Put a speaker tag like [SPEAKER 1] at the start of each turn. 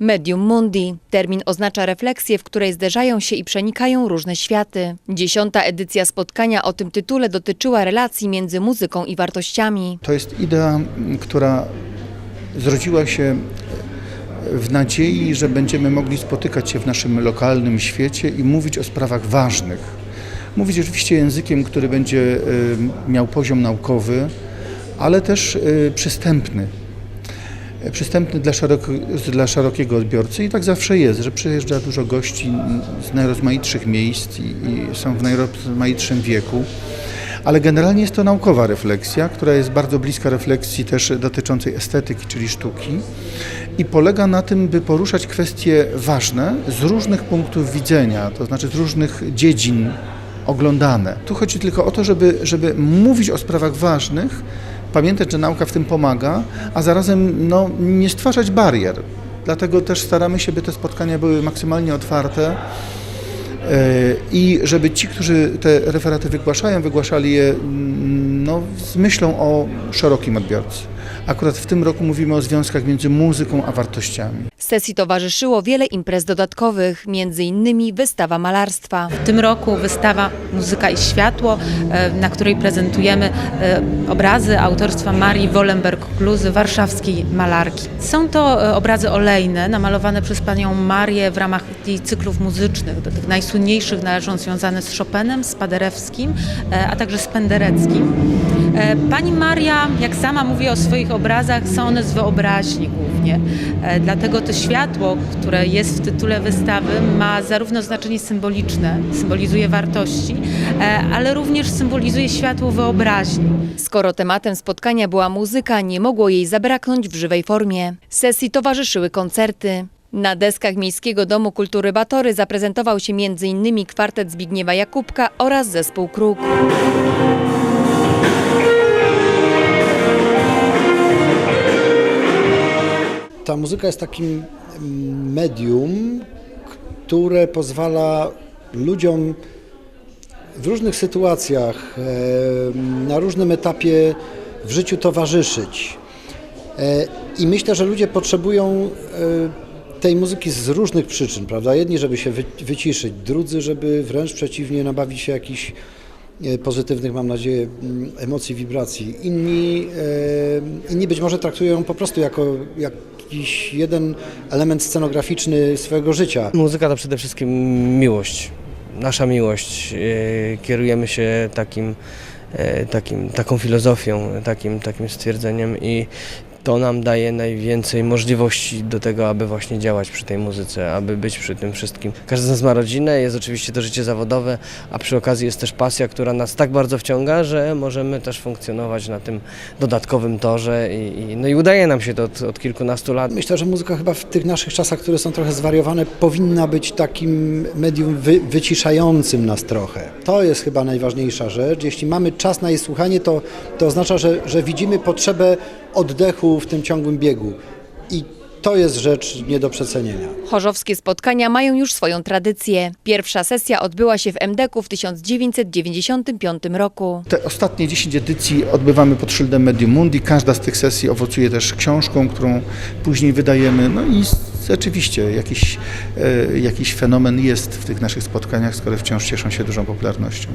[SPEAKER 1] Medium Mundi. Termin oznacza refleksję, w której zderzają się i przenikają różne światy. Dziesiąta edycja spotkania o tym tytule dotyczyła relacji między muzyką i wartościami.
[SPEAKER 2] To jest idea, która zrodziła się w nadziei, że będziemy mogli spotykać się w naszym lokalnym świecie i mówić o sprawach ważnych. Mówić oczywiście językiem, który będzie y, miał poziom naukowy, ale też y, przystępny. Przystępny dla, dla szerokiego odbiorcy i tak zawsze jest, że przyjeżdża dużo gości z najrozmaitszych miejsc i, i są w najrozmaitszym wieku. Ale generalnie jest to naukowa refleksja, która jest bardzo bliska refleksji też dotyczącej estetyki, czyli sztuki i polega na tym, by poruszać kwestie ważne z różnych punktów widzenia, to znaczy z różnych dziedzin oglądane. Tu chodzi tylko o to, żeby, żeby mówić o sprawach ważnych, pamiętać, że nauka w tym pomaga, a zarazem no, nie stwarzać barier. Dlatego też staramy się, by te spotkania były maksymalnie otwarte. I żeby ci, którzy te referaty wygłaszają, wygłaszali je mm, no, z myślą o szerokim odbiorcy. Akurat w tym roku mówimy o związkach między muzyką a wartościami.
[SPEAKER 1] Sesji towarzyszyło wiele imprez dodatkowych, między innymi wystawa malarstwa.
[SPEAKER 3] W tym roku wystawa Muzyka i Światło, e, na której prezentujemy e, obrazy autorstwa Marii Wollenberg-Kluzy, warszawskiej malarki. Są to e, obrazy olejne, namalowane przez panią Marię w ramach jej cyklów muzycznych. Do tych najsłynniejszych należą związane z Chopinem, z Paderewskim, a także z Pendereckim. E, Pani Maria, jak sama mówi o swoich obrazach, są one z wyobraźni głównie. E, Dlatego to światło, które jest w tytule wystawy, ma zarówno znaczenie symboliczne, symbolizuje wartości, e, ale również symbolizuje światło wyobraźni.
[SPEAKER 1] Skoro tematem spotkania była muzyka, nie mogło jej zabraknąć w żywej formie. Sesji towarzyszyły koncerty. Na deskach Miejskiego Domu Kultury Batory zaprezentował się m.in. kwartet Zbigniewa Jakubka oraz zespół Kruk.
[SPEAKER 4] Muzyka jest takim mm, medium, które pozwala ludziom w różnych sytuacjach, e, na różnym etapie w życiu towarzyszyć. E, I myślę, że ludzie potrzebują e, tej muzyki z różnych przyczyn, prawda? Jedni, żeby się wy- wyciszyć, drudzy, żeby wręcz przeciwnie, nabawić się jakichś pozytywnych, mam nadzieję, mm, emocji, wibracji. Inni, inni być może traktują ją po prostu jako jakiś jeden element scenograficzny swojego życia.
[SPEAKER 5] Muzyka to przede wszystkim miłość. Nasza miłość. E, Kierujemy się takim, e, takim, taką filozofią, takim, takim stwierdzeniem i to nam daje najwięcej możliwości do tego, aby właśnie działać przy tej muzyce, aby być przy tym wszystkim. Każdy z nas ma rodzinę, jest oczywiście to życie zawodowe, a przy okazji jest też pasja, która nas tak bardzo wciąga, że możemy też funkcjonować na tym dodatkowym torze i, i, no i udaje nam się to od, od kilkunastu lat.
[SPEAKER 4] Myślę, że muzyka chyba w tych naszych czasach, które są trochę zwariowane, powinna być takim medium wy, wyciszającym nas trochę. To jest chyba najważniejsza rzecz. Jeśli mamy czas na jej słuchanie, to, to oznacza, że, że widzimy potrzebę oddechu w tym ciągłym biegu. I to jest rzecz nie do przecenienia.
[SPEAKER 1] Chorzowskie spotkania mają już swoją tradycję. Pierwsza sesja odbyła się w MDK w 1995 roku.
[SPEAKER 2] Te ostatnie 10 edycji odbywamy pod szyldem Medium Mundi. Każda z tych sesji owocuje też książką, którą później wydajemy. No i rzeczywiście jakiś, e, jakiś fenomen jest w tych naszych spotkaniach, skoro wciąż cieszą się dużą popularnością.